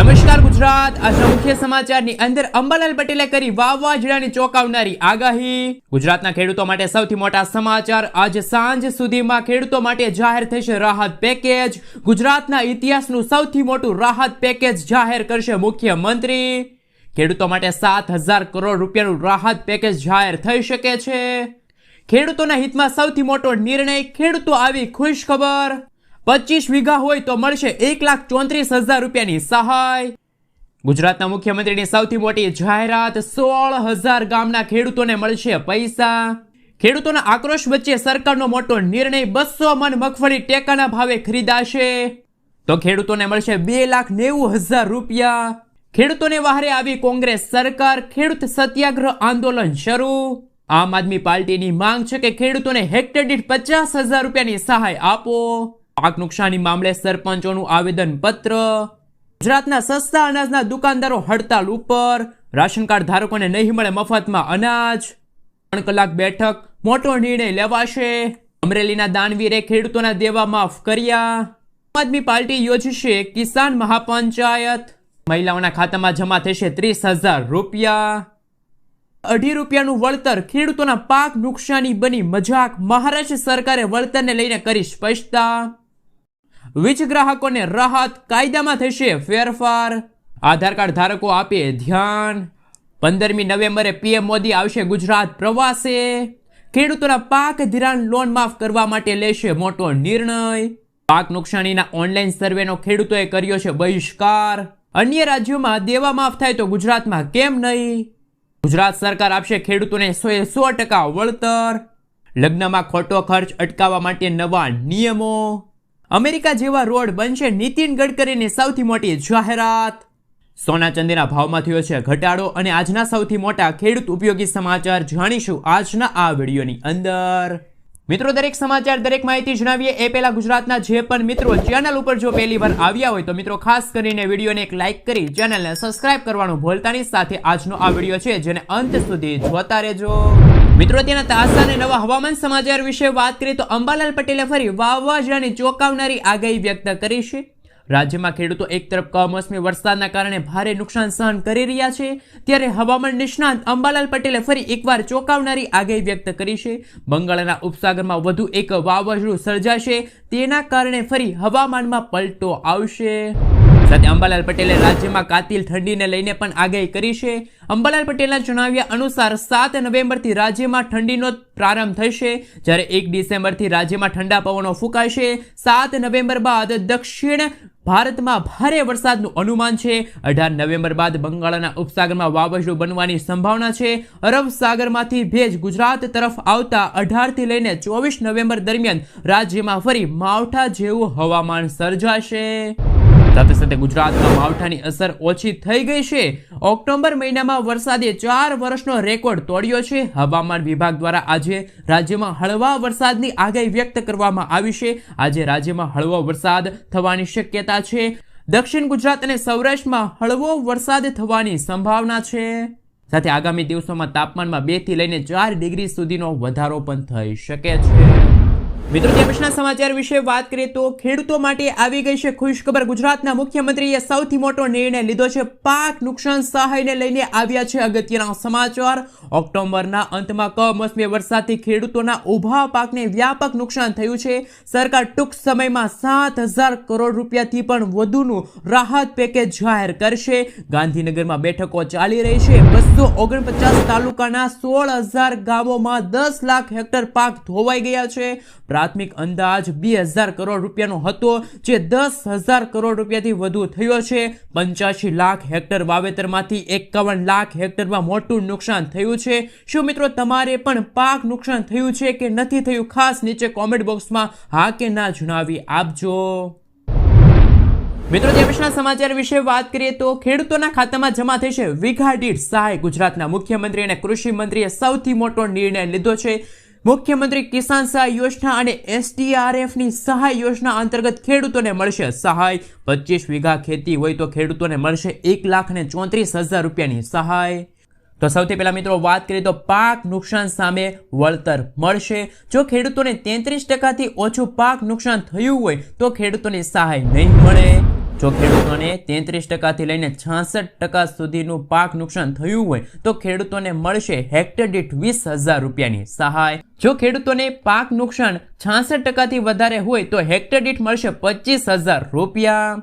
નમસ્કાર ગુજરાત. આજના મુખ્ય સમાચારની અંદર અંબાલાલ પટેલે કરી વાવાઝોડાની ચોંકાવનારી આગાહી. ગુજરાતના ખેડૂતો માટે સૌથી મોટા સમાચાર આજ સાંજ સુધીમાં ખેડૂતો માટે જાહેર થશે રાહત પેકેજ. ગુજરાતના ઇતિહાસનું સૌથી મોટું રાહત પેકેજ જાહેર કરશે મુખ્યમંત્રી. ખેડૂતો માટે સાત હજાર કરોડ રૂપિયાનું રાહત પેકેજ જાહેર થઈ શકે છે. ખેડૂતોના હિતમાં સૌથી મોટો નિર્ણય ખેડૂતો આવી ખુશ ખબર પચીસ વીઘા હોય તો મળશે એક લાખ ચોત્રીસ હજાર રૂપિયાની સહાય. ગુજરાતના મુખ્યમંત્રીની સૌથી મોટી જાહેરાત સોળ હજાર ગામના ખેડૂતોને મળશે પૈસા. ખેડૂતોના આક્રોશ વચ્ચે સરકારનો મોટો નિર્ણય બસો મન મગફળી ટેકાના ભાવે ખરીદાશે. તો ખેડૂતોને મળશે બે લાખ નેવું હજાર રૂપિયા. ખેડૂતોને વહારે આવી કોંગ્રેસ સરકાર ખેડૂત સત્યાગ્રહ આંદોલન શરૂ. આમ આદમી પાર્ટીની માંગ છે કે ખેડૂતોને હેક્ટર દીઠ પચાસ હજાર રૂપિયાની સહાય આપો. પાક નુકસાની મામલે સરપંચોનું આવેદન પત્ર ગુજરાતના સસ્તા અનાજના દુકાનદારો હડતાલ ઉપર. રાશન કાર્ડ ધારકોને નહીં મળે મફતમાં અનાજ. ત્રણ કલાક બેઠક, મોટો નિર્ણય લેવાશે. અમરેલીના દાનવીરે ખેડૂતોના દેવા માફ કર્યા. આમ આદમી પાર્ટી યોજશે કિસાન મહાપંચાયત. મહિલાઓના ખાતામાં જમા થશે ત્રીસ હજાર રૂપિયા. અઢી રૂપિયાનું વળતર ખેડૂતોના પાક નુકસાની બની મજાક. મહારાષ્ટ્ર સરકારે વળતરને લઈને કરી સ્પષ્ટતા. વીજ ગ્રાહકોને રાહત કાયદામાં થશે ફેરફાર. આધાર કાર્ડ ધારકો આપે ધ્યાન. પંદરમી નવેમ્બરે પીએમ મોદી આવશે ગુજરાત પ્રવાસે. ખેડૂતોના પાક ધિરાણ લોન માફ કરવા માટે લેશે મોટો નિર્ણય. પાક નુકસાનીના ઓનલાઈન સર્વેનો ખેડૂતોએ કર્યો છે બહિષ્કાર. અન્ય રાજ્યોમાં દેવા માફ થાય તો ગુજરાતમાં કેમ નહીં? ગુજરાત સરકાર આપશે ખેડૂતોને સો સો ટકા વળતર. લગ્નમાં ખોટો ખર્ચ અટકાવવા માટે નવા નિયમો. અમેરિકા જેવા રોડ બનશે નીતિન ગડકરીની સૌથી મોટી જાહેરાત. સોના ચાંદીના ભાવમાં થયો છે ઘટાડો અને આજના સૌથી મોટા ખેડૂત ઉપયોગી સમાચાર જાણીશું આજના આ વિડીયોની અંદર. મિત્રો, દરેક સમાચાર, દરેક માહિતી જણાવીએ. એ પહેલા ગુજરાતના જે પણ મિત્રો ચેનલ ઉપર જો પહેલી વાર આવ્યા હોય તો મિત્રો, ખાસ કરીને વિડીયોને એક લાઇક કરી ચેનલને સબસ્ક્રાઇબ કરવાનું ભૂલતાની સાથે આજનો આ વીડિયો છે જેને અંત સુધી જોતા રહેજો. મિત્રો તેના તાજા અને નવા હવામાન સમાચાર વિશે વાત કરીએ તો અંબાલાલ પટેલે ફરી વાવાઝોડાની ચોંકાવનારી આગાહી વ્યક્ત કરી છે. રાજ્યમાં ખેડૂતો એક તરફ કમોસમી વરસાદના કારણે ભારે નુકસાન સહન કરી રહ્યા છે, ત્યારે હવામાન નિષ્ણાંત અંબાલાલ પટેલે ફરી એકવાર ચોંકાવનારી આગાહી વ્યક્ત કરી છે. બંગાળના ઉપસાગરમાં વધુ એક વાવાઝોડું સર્જાશે, તેના કારણે ફરી હવામાનમાં પલટો આવશે. સાથે અંબાલાલ પટેલે રાજ્યમાં કાતિલ ઠંડીને લઈને પણ આગાહી કરી છે. અંબાલાલ પટેલના જણાવ્યા અનુસાર સાત નવેમ્બરથી રાજ્યમાં ઠંડીનો પ્રારંભ થશે. જ્યારે એક ડિસેમ્બરથી રાજ્યમાં ઠંડા પવનો ફૂંકાશે. સાત નવેમ્બર બાદ દક્ષિણ ભારતમાં ભારે વરસાદનું અનુમાન છે. અઢાર નવેમ્બર બાદ બંગાળના ઉપસાગરમાં વાવાઝોડું બનવાની સંભાવના છે. અરબ સાગરમાંથી ભેજ ગુજરાત તરફ આવતા અઢારથી લઈને ચોવીસ નવેમ્બર દરમિયાન રાજ્યમાં ફરી માવઠા જેવું હવામાન સર્જાશે. સાથે સાથે ગુજરાતમાં માવઠાની અસર ઓછી થઈ ગઈ છે. ઓક્ટોબર મહિનામાં વરસાદે ચાર વર્ષનો રેકોર્ડ તોડ્યો છે. હવામાન વિભાગ દ્વારા આજે રાજ્યમાં હળવા વરસાદની આગાહી વ્યક્ત કરવામાં આવી છે. આજે રાજ્યમાં હળવો વરસાદ થવાની શક્યતા છે. દક્ષિણ ગુજરાત અને સૌરાષ્ટ્રમાં હળવો વરસાદ થવાની સંભાવના છે. સાથે આગામી દિવસોમાં તાપમાનમાં બેથી લઈને ચાર ડિગ્રી સુધીનો વધારો પણ થઈ શકે છે. મિત્રો ત્યાં સમાચાર વિશે વાત કરીએ તો ખેડૂતો માટે આવી ગઈ છે ખુશખબર. ગુજરાતના મુખ્યમંત્રીએ સૌથી મોટો નિર્ણય લીધો છે. પાક નુકસાન સહાયને લઈને આવ્યા છે અગત્યના સમાચાર. ઓક્ટોબરના અંતમાં કમોસમી વરસાદથી ખેડૂતોના ઊભા પાકને વ્યાપક નુકસાન થયું છે. સરકાર ટૂંક સમયમાં સાત હજાર કરોડ રૂપિયાથી પણ વધુનું રાહત પેકેજ જાહેર કરશે. ગાંધીનગરમાં બેઠકો ચાલી રહી છે. બસો ઓગણપચાસ તાલુકાના સોળ હજાર ગામોમાં દસ લાખ હેક્ટર પાક ધોવાઈ ગયા છે. પ્રાથમિક અંદાજ બે હજાર કરોડ રૂપિયાનો હતો, જે દસ હજાર કરોડ રૂપિયાથી વધુ થયો છે. પંચ્યાસી લાખ હેક્ટર વાવેતરમાંથી એકાવન લાખ હેક્ટરમાં મોટું નુકસાન થયું છે. શું મિત્રો તમારે પણ પાક નુકસાન થયું છે કે નથી થયું? ખાસ નીચે કોમેન્ટ બોક્સમાં હા કે ના જણાવી આપજો. મિત્રો દેશના સમાચાર વિશે વાત કરીએ તો ખેડૂતોના ખાતામાં જમા થશે વીઘા દીઠ સહાય ગુજરાતના મુખ્યમંત્રી અને કૃષિ મંત્રીએ સૌથી મોટો નિર્ણય લીધો છે. મુખ્યમંત્રી કિસાન સહાય યોજના અને એસડીઆરએફની સહાય યોજના અંતર્ગત ખેડૂતોને મળશે સહાય. પચીસ વીઘા ખેતી હોય તો ખેડૂતોને મળશે એક લાખ ને ચોત્રીસ હજાર રૂપિયાની સહાય. તો સૌથી પહેલાં મિત્રો વાત કરીએ તો પાક નુકસાન સામે વળતર મળશે. જો ખેડૂતોને તેત્રીસ ટકાથી ઓછું પાક નુકસાન થયું હોય તો ખેડૂતોને સહાય નહીં મળે. જો ખેડૂતોને તેત્રીસ ટકાથી લઈને છાસઠ ટકા સુધીનું પાક નુકસાન થયું હોય, તો ખેડૂતોને મળશે હેક્ટર દીઠ વીસ હજાર રૂપિયાની સહાય. જો ખેડૂતોને પાક નુકસાન છાસઠ ટકાથી વધારે હોય, તો હેક્ટર દીઠ મળશે પચીસ હજાર રૂપિયા.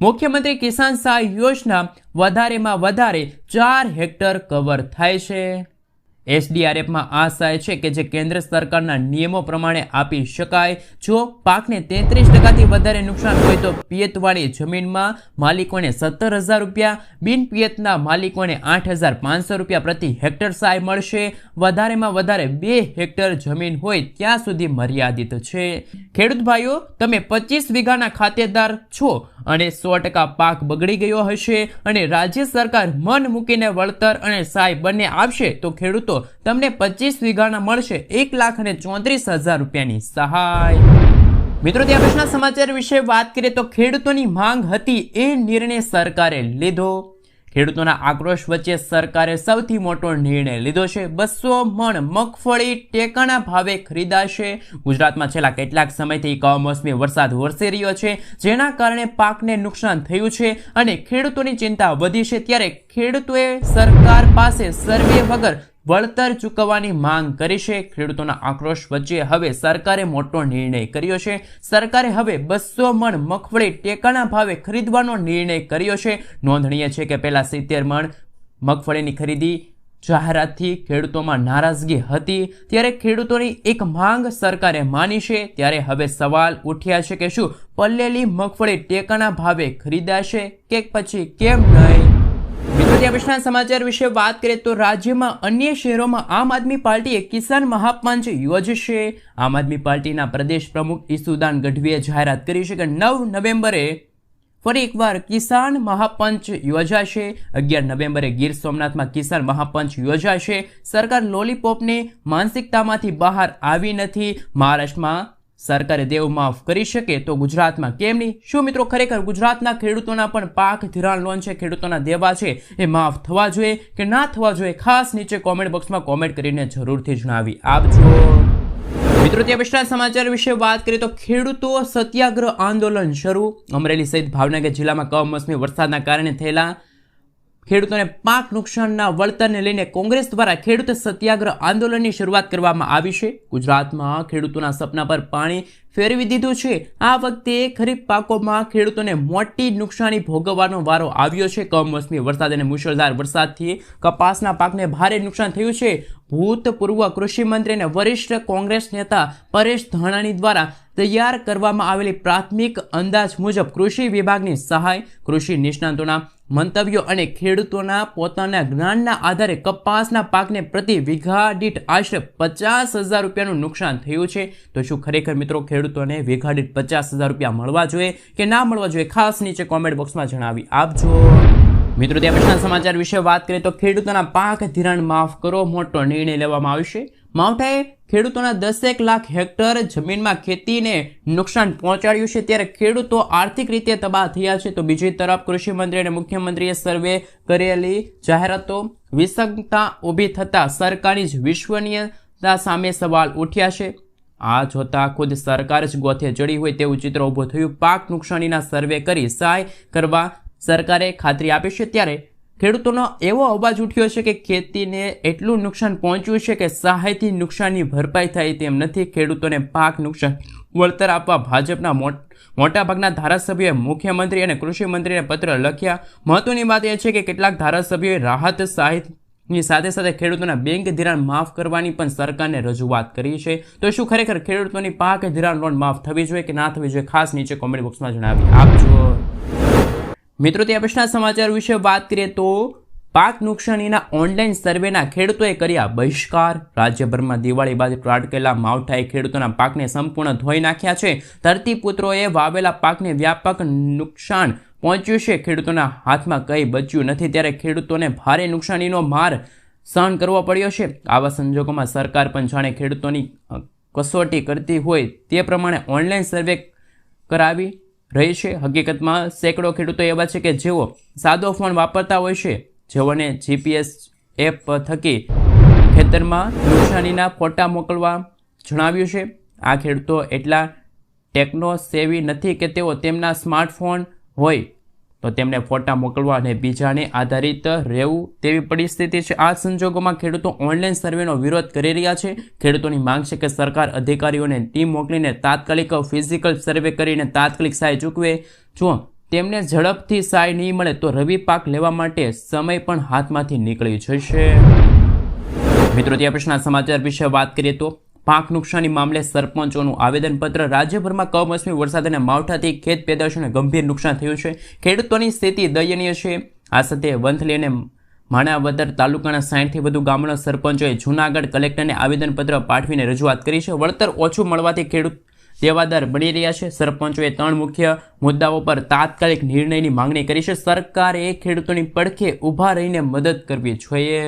મુખ્યમંત્રી કિસાન સહાય યોજના વધારેમાં વધારે ચાર હેક્ટર કવર થાય છે. એસડીઆરએફમાં આ સહાય છે કે જે કેન્દ્ર સરકારના નિયમો પ્રમાણે આપી શકાય. જો પાકને તેત્રીસ ટકાથી વધારે નુકસાન હોય તો પિયતવાળી જમીનમાં માલિકોને સત્તર હજાર રૂપિયા, બિન પિયતના માલિકોને આઠ હજાર પાંચસો રૂપિયા પ્રતિ હેક્ટર સહાય મળશે. વધારેમાં વધારે બે હેક્ટર જમીન હોય ત્યાં સુધી મર્યાદિત છે. ખેડૂત ભાઈઓ, તમે પચીસ વીઘાના ખાતેદાર છો અને સો ટકા પાક બગડી ગયો હશે અને રાજ્ય સરકાર મન મૂકીને વળતર અને સહાય બંને આપશે, તો ખેડૂતો તમને પચીસ વીઘાના મળશે એક લાખ અને ચોત્રીસ હજાર રૂપિયાની સહાય. મિત્રો, ત્યાં સમાચાર વિશે વાત કરીએ તો ખેડૂતોની માંગ હતી એ નિર્ણય સરકારે લીધો. ખેડૂતોના આક્રોશ વચ્ચે સરકારે સૌથી મોટો નિર્ણય લીધો છે. બસો મણ મગફળી ટેકાના ભાવે ખરીદાશે. ગુજરાતમાં છેલ્લા કેટલાક સમયથી કમોસમી વરસાદ વરસી રહ્યો છે, જેના કારણે પાકને નુકસાન થયું છે અને ખેડૂતોની ચિંતા વધી છે. ત્યારે ખેડૂતોએ સરકાર પાસે સર્વે વગર વળતર ચૂકવવાની માંગ કરી છે. ખેડૂતોના આક્રોશ વચ્ચે હવે સરકારે મોટો નિર્ણય કર્યો છે. સરકારે હવે બસો મણ મગફળી ટેકાના ભાવે ખરીદવાનો નિર્ણય કર્યો છે. નોંધનીય છે કે પહેલા સિત્તેર મણ મગફળીની ખરીદી જાહેરાતથી ખેડૂતોમાં નારાજગી હતી. ત્યારે ખેડૂતોની એક માંગ સરકારે માની છે. ત્યારે હવે સવાલ ઉઠ્યા છે કે શું પલ્લેલી મગફળી ટેકાના ભાવે ખરીદાશે કે પછી કેમ નહીં? મિત્રો સમાચાર વિશે વાત કરીએ તો રાજ્યમાં અન્ય શહેરોમાં આમ આદમી પાર્ટીએ કિસાન મહાપંચ યોજશે. આમ આદમી પાર્ટીના પ્રદેશ પ્રમુખ ઈસુદાન ગઢવીએ જાહેરાત કરી છે કે નવ નવેમ્બરે ફરી એકવાર કિસાન મહાપંચ યોજાશે. અગિયાર નવેમ્બરે ગીર સોમનાથમાં કિસાન મહાપંચ યોજાશે. સરકાર લોલીપોપની માનસિકતામાંથી બહાર આવી નથી. મહારાષ્ટ્રમાં સરકારે દેવ માફ કરી શકે તો ગુજરાતમાં કેમ નહીં શું મિત્રો ખરેખર ગુજરાતના ખેડૂતોના પણ પાક ધિરાણ લોન છે? ખેડૂતોના દેવા છે? એ માફ થવા જોઈએ કે ના થવા જોઈએ? ખાસ નીચે કોમેન્ટ બોક્સમાં કોમેન્ટ કરીને જરૂરથી જણાવી આપજો. મિત્રો, ત્યાં પછીના સમાચાર વિશે વાત કરીએ તો ખેડૂતો સત્યાગ્રહ આંદોલન શરૂ. અમરેલી સહિત ભાવનગર જિલ્લામાં કમોસમી વરસાદના કારણે થયેલા ખેડૂતોને પાક નુકસાનના વળતરને લઈને કોંગ્રેસ દ્વારા ખેડૂત સત્યાગ્રહ આંદોલનની શરૂઆત કરવામાં આવી છે. ગુજરાતમાં ખેડૂતોના સપના પર પાણી ફેરવી દીધું છે. આ વખતે ખરીફ પાકોમાં ખેડૂતોને મોટી નુકસાની ભોગવવાનો વારો આવ્યો છે. કમોસમી વરસાદ અને મુશળધાર વરસાદથી કપાસના પાકને ભારે નુકસાન થયું છે. ભૂતપૂર્વ કૃષિમંત્રી અને વરિષ્ઠ કોંગ્રેસ નેતા પરેશ ધાણાણી દ્વારા તૈયાર કરવામાં આવેલી પ્રાથમિક અંદાજ મુજબ કૃષિ વિભાગની સહાય, કૃષિ નિષ્ણાતોના મંતવ્યો અને ખેડૂતોના પોતાના જ્ઞાનના આધારે કપાસના પાકને પ્રતિ વીઘા દીઠ આશરે પચાસ હજાર રૂપિયાનું નુકસાન થયું છે. તો શું ખરેખર મિત્રો ખેડૂતોને વીઘા દીઠ પચાસ હજાર રૂપિયા મળવા જોઈએ કે ના મળવા જોઈએ? ખાસ નીચે કોમેન્ટ બોક્સમાં જણાવી આપજો. મિત્રો ત્યાં પછીના સમાચાર વિશે વાત કરીએ તો ખેડૂતોના પાક ધિરાણ માફ કરો, મોટો નિર્ણય લેવામાં આવશે. માવઠાએ ખેડૂતોના દસેક લાખ હેક્ટર જમીનમાં ખેતીને નુકસાન પહોંચાડ્યું છે. ત્યારે ખેડૂતો આર્થિક રીતે તબાહ થયા છે. તો બીજી તરફ કૃષિમંત્રી અને મુખ્યમંત્રીએ સર્વે કરેલી જાહેરાતો વિસંગતા ઊભી થતાં સરકારની જ વિશ્વનીયતા સામે સવાલ ઉઠ્યા છે. આ જોતાં ખુદ સરકાર જ ગોથે ચડી હોય તેવું ચિત્ર ઊભું થયું. પાક નુકસાનીના સર્વે કરી સહાય કરવા સરકારે ખાતરી આપી છે. ત્યારે ખેડૂતોનો એવો અવાજ ઉઠ્યો છે કે ખેતીને એટલું નુકસાન પહોંચ્યું છે કે સહાયથી નુકસાનની ભરપાઈ થાય તેમ નથી. ખેડૂતોને પાક નુકસાન વળતર આપવા ભાજપના મોટાભાગના ધારાસભ્યોએ મુખ્યમંત્રી અને કૃષિમંત્રીને પત્ર લખ્યા. મહત્વની વાત એ છે કે કેટલાક ધારાસભ્યોએ રાહત સહાયની સાથે સાથે ખેડૂતોના બેંક ધિરાણ માફ કરવાની પણ સરકારને રજૂઆત કરી છે. તો શું ખરેખર ખેડૂતોની પાક ધિરાણ લોન માફ થવી જોઈએ કે ના થવી જોઈએ? ખાસ નીચે કોમેન્ટ બોક્સમાં જણાવી આપજો. મિત્રો, તે પછીના સમાચાર વિશે વાત કરીએ તો પાક નુકસાનીના ઓનલાઈન સર્વેના ખેડૂતોએ કર્યા બહિષ્કાર. રાજ્યભરમાં દિવાળી બાદ ત્રાટકેલા માવઠાએ ખેડૂતોના પાકને સંપૂર્ણ ધોઈ નાખ્યા છે. ધરતીપુત્રોએ વાવેલા પાકને વ્યાપક નુકસાન પહોંચ્યું છે. ખેડૂતોના હાથમાં કંઈ બચ્યું નથી, ત્યારે ખેડૂતોને ભારે નુકસાનીનો માર સહન કરવો પડ્યો છે. આવા સંજોગોમાં સરકાર પણ જાણે ખેડૂતોની કસોટી કરતી હોય તે પ્રમાણે ઓનલાઈન સર્વે કરાવી રહી છે. હકીકતમાં સેંકડો ખેડૂતો એવા છે કે જેઓ સાદો ફોન વાપરતા હોય છે, જેઓને જીપીએસ એપ થકી ખેતરમાં નુકસાનીના ફોટા મોકલવા જણાવ્યું છે. આ ખેડૂતો એટલા ટેકનો સેવી નથી કે તેઓ તેમના સ્માર્ટફોન હોય તો તેમને ફોટા મોકલવા અને બીજાને આધારિત રહેવું તેવી પરિસ્થિતિ છે. આ સંજોગોમાં ખેડૂતો ઓનલાઈન સર્વેનો વિરોધ કરી રહ્યા છે. ખેડૂતોની માંગ છે કે સરકાર અધિકારીઓને ટીમ મોકલીને તાત્કાલિક ફિઝિકલ સર્વે કરીને તાત્કાલિક સહાય ચૂકવે. જો તેમને ઝડપથી સહાય નહીં મળે તો રવિ પાક લેવા માટે સમય પણ હાથમાંથી નીકળી જશે. મિત્રો ત્યાં પ્રશ્ન સમાચાર વિશે વાત કરીએ તો પાક નુકસાની મામલે સરપંચોનું આવેદનપત્ર. રાજ્યભરમાં કમોસમી વરસાદ અને માવઠાથી ખેત પેદાશોને ગંભીર નુકસાન થયું છે. ખેડૂતોની સ્થિતિ દયનીય છે. આ સાથે વંથલી અને માણાવદર તાલુકાના સાઠથી વધુ ગામના સરપંચોએ જૂનાગઢ કલેક્ટરને આવેદનપત્ર પાઠવીને રજૂઆત કરી છે. વળતર ઓછું મળવાથી ખેડૂત દેવાદાર બની રહ્યા છે. સરપંચોએ ત્રણ મુખ્ય મુદ્દાઓ પર તાત્કાલિક નિર્ણયની માંગણી કરી છે. સરકારે ખેડૂતોની પડખે ઊભા રહીને મદદ કરવી જોઈએ.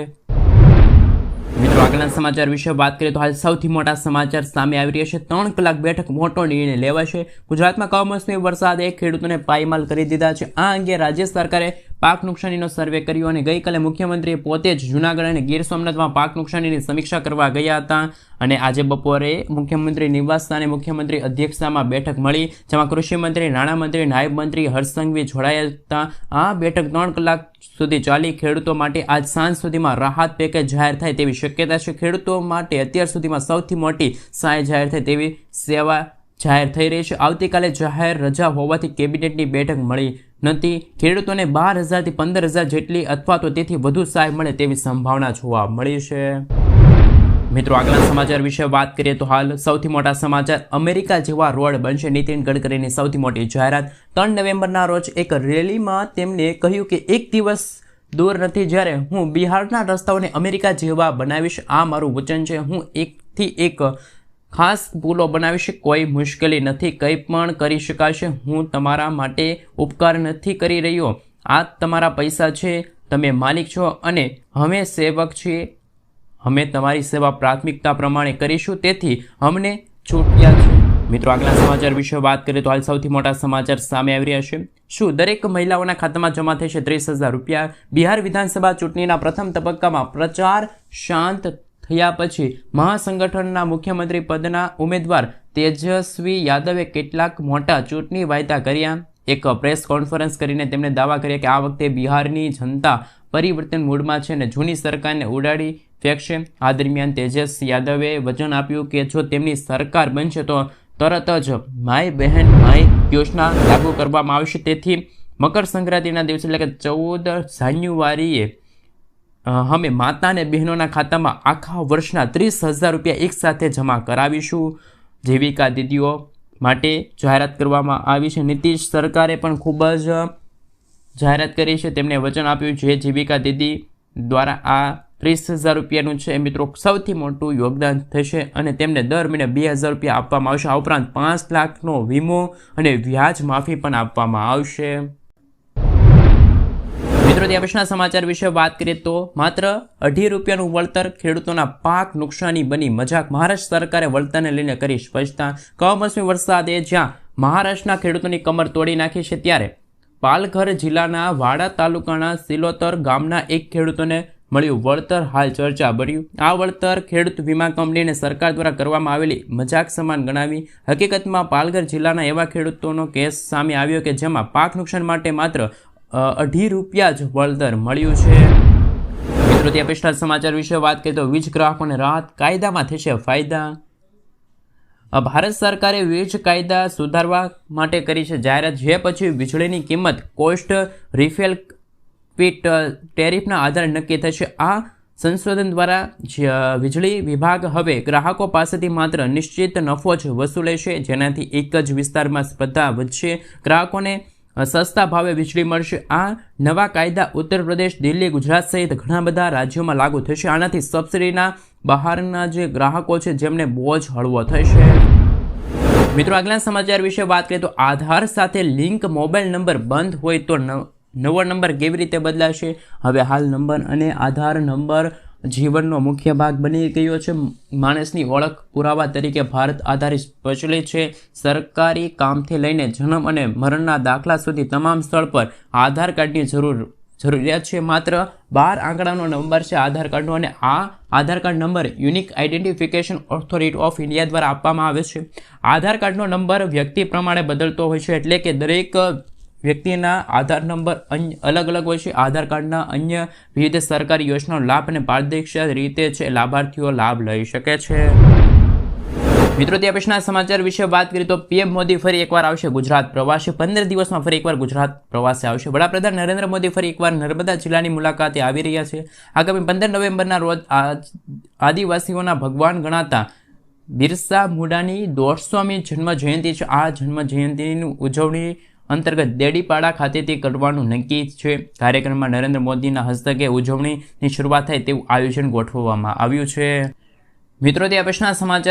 મિત્રો, આગળના સમાચાર વિશે વાત કરીએ તો હાલ સૌથી મોટા સમાચાર સામે આવી રહ્યા છે. ત્રણ કલાક બેઠક મોટો નિર્ણય લેવાશે. ગુજરાતમાં કમોસમી વરસાદે ખેડૂતોને પાયમાલ કરી દીધા છે. આ અંગે રાજ્ય સરકારે પાક નુકસાનીનો સર્વે કર્યો અને ગઈકાલે મુખ્યમંત્રીએ પોતે જ જૂનાગઢ અને ગીર સોમનાથમાં પાક નુકસાનીની સમીક્ષા કરવા ગયા હતા અને આજે બપોરે મુખ્યમંત્રી નિવાસ સ્થાને મુખ્યમંત્રી અધ્યક્ષતામાં બેઠક મળી, જેમાં કૃષિમંત્રી નાણામંત્રી, નાયબ મંત્રી હર્ષસંઘવી જોડાયા હતા. આ બેઠક ત્રણ કલાક સુધી ચાલી ખેડૂતો માટે આજ સાંજ સુધીમાં રાહત પેકેજ જાહેર થાય તેવી શક્યતા છે, ખેડૂતો માટે અત્યાર સુધીમાં સૌથી મોટી સહાય જાહેર થાય તેવી સેવા જાહેર થઈ રહી છે. આવતીકાલે જાહેર રજા હોવાથી કેબિનેટની બેઠક મળી નથી. ખેડૂતોને બાર હજારથી પંદર હજાર જેટલી અથવા તો તેથી વધુ સહાય મળે તેવી સંભાવના જોવા મળી છે. મિત્રો આગલા સમાચાર વિશે વાત કરીએ તો હાલ સૌથી મોટા સમાચાર અમેરિકા જેવા રોડ બનશે. નીતિન ગડકરીની સૌથી મોટી જાહેરાત ત્રણ નવેમ્બરના રોજ એક રેલીમાં તેમણે કહ્યું કે એક દિવસ દૂર નથી જ્યારે હું બિહારના રસ્તાઓને અમેરિકા જેવા બનાવીશ. આ મારું વચન છે. હું એકથી એક ખાસ પુલો બનાવીશ. કોઈ મુશ્કેલી નથી. કંઈ પણ કરી શકાશે. હું તમારા માટે ઉપકાર નથી કરી રહ્યો. આ તમારા પૈસા છે. તમે માલિક છો અને અમે સેવક છીએ. અમે તમારી સેવા પ્રાથમિકતા પ્રમાણે કરીશું. તેથી અમને છૂટ્યા મિત્રો, આગલા સમાચાર વિશે વાત કરીએ તો હાલ સૌથી મોટા સમાચાર સામે આવી રહ્યા છે. શું દરેક મહિલાઓના ખાતામાં જમા થશે ત્રીસ હજાર રૂપિયા? બિહાર વિધાનસભા ચૂંટણીના પ્રથમ તબક્કામાં પ્રચાર શાંત થયા પછી મહાસંગઠનના મુખ્યમંત્રી પદના ઉમેદવાર તેજસ્વી યાદવે કેટલાક મોટા ચૂંટણી વાયદા કર્યા. એક પ્રેસ કોન્ફરન્સ કરીને તેમણે દાવા કર્યા કે આ વખતે બિહારની જનતા પરિવર્તન મૂડમાં છે અને જૂની સરકારને ઉડાડી ફેંકશે. આ દરમિયાન તેજસ યાદવે વચન આપ્યું કે જો તેમની સરકાર બનશે તો તરત જ માય બહેન માય યોજના લાગુ કરવામાં આવશે. તેથી મકર સંક્રાંતિના દિવસે એટલે કે ચૌદ જાન્યુઆરીએ અમે માતા અને બહેનોના ખાતામાં આખા વર્ષના ત્રીસ હજાર રૂપિયા એકસાથે જમા કરાવીશું. જીવિકા દીદીઓ માટે જાહેરાત કરવામાં આવી છે. નીતિશ સરકારે પણ ખૂબ જ જાહેરાત કરી છે. તેમણે વચન આપ્યું છે. જીવિકા દીદી દ્વારા આ ત્રીસ હજાર રૂપિયાનું છે. મિત્રો, સૌથી મોટું યોગદાન થશે અને તેમને દર મહિને બે હજાર રૂપિયા આપવામાં આવશે. આ ઉપરાંત પાંચ લાખનો વીમો અને વ્યાજ માફી પણ આપવામાં આવશે. મિત્રો ત્યાં પછીના સમાચાર વિશે વાત કરીએ તો માત્ર અઢી રૂપિયાનું વળતર ખેડૂતોના પાક નુકસાની બની મજાક. મહારાષ્ટ્ર સરકારે વળતરને લઈને કરી સ્પષ્ટતા. કમોસમી વરસાદે જ્યાં મહારાષ્ટ્રના ખેડૂતોની કમર તોડી નાખી છે, ત્યારે પાલઘર જિલ્લાના વાડા તાલુકાના સિલોતર ગામના એક ખેડૂતોને મળ્યું. વળતર હાલ ચર્ચા બન્યું. આ વળતર ખેડૂત વીમા કંપનીને સરકાર દ્વારા કરવામાં આવેલી મજાક સમાન ગણાવી. હકીકતમાં પાલઘર જિલ્લાના એવા ખેડૂતોનો કેસ સામે આવ્યો કે જેમાં પાક નુકસાન માટે માત્ર અઢી રૂપિયા જ વળતર મળ્યું છે. મિત્રો, ત્યાં પછીના સમાચાર વિશે વાત કરીએ તો વીજ ગ્રાહકોને રાહત કાયદામાં થશે ફાયદા. ભારત સરકારે વીજ કાયદા સુધારવા માટે કરી છે જાહેરાત. જે પછી વીજળીની કિંમત કોસ્ટ રિફેલ પીટ ટેરિફના આધારે નક્કી થશે આ સંશોધન દ્વારા વીજળી વિભાગ હવે ગ્રાહકો પાસેથી માત્ર નિશ્ચિત નફો જ વસૂલે છે, જેનાથી એક જ વિસ્તારમાં સ્પર્ધા વધશે. ગ્રાહકોને સસ્તા ભાવે વીજળી મળશે. આ નવા કાયદા ઉત્તર પ્રદેશ, દિલ્હી, ગુજરાત સહિત ઘણા બધા રાજ્યોમાં લાગુ થશે. આનાથી સબસિડીના બહારના જે ગ્રાહકો છે, જેમને બોજ હળવો થશે મિત્રો, આગલા સમાચાર વિશે વાત કરીએ તો આધાર સાથે લિંક મોબાઈલ નંબર બંધ હોય તો નવો નંબર કેવી રીતે બદલાશે? હવે હાલ નંબર અને આધાર નંબર જીવનનો મુખ્ય ભાગ બની ગયો છે. માણસની ઓળખ પુરાવા તરીકે ભારત આધારિત પ્રચલિત છે. સરકારી કામથી લઈને જન્મ અને મરણના દાખલા સુધી તમામ સ્થળ પર આધાર કાર્ડની જરૂર, જરૂરિયાત છે. માત્ર બાર આંકડાનો નંબર છે આધાર કાર્ડનો અને આ Aadhaar card number unique identification authority of India દ્વારા આપવામાં આવે છે. આધાર કાર્ડનો નંબર વ્યક્તિ પ્રમાણે બદલતો હોય છે એટલે કે દરેક વ્યક્તિના આધાર નંબર અન્ય અલગ અલગ હોય છે. આધાર કાર્ડના અન્ય વિવિધ સરકારી યોજનાનો લાભ અને પારદર્શક રીતે છે. લાભાર્થીઓ લાભ લઈ શકે છે. મિત્રો, તે પછીના સમાચાર વિશે વાત કરીએ તો પીએમ મોદી ફરી એકવાર આવશે ગુજરાત પ્રવાસે. પંદર દિવસમાં ફરી એકવાર ગુજરાત પ્રવાસે આવશે. વડાપ્રધાન નરેન્દ્ર મોદી ફરી એકવાર નર્મદા જિલ્લાની મુલાકાતે આવી રહ્યા છે. આગામી પંદર નવેમ્બરના રોજ આદિવાસીઓના ભગવાન ગણાતા બિરસા મુંડાની દોઢસોમી જન્મ જયંતિ છે. આ જન્મ જયંતિની ઉજવણી અંતર્ગત દેડીપાડા ખાતેથી કરવાનું નક્કી છે. કાર્યક્રમમાં નરેન્દ્ર મોદીના હસ્તકે ઉજવણીની શરૂઆત થાય તેવું આયોજન ગોઠવવામાં આવ્યું છે. મિત્રો, તે પ્રશ્ન સમાચાર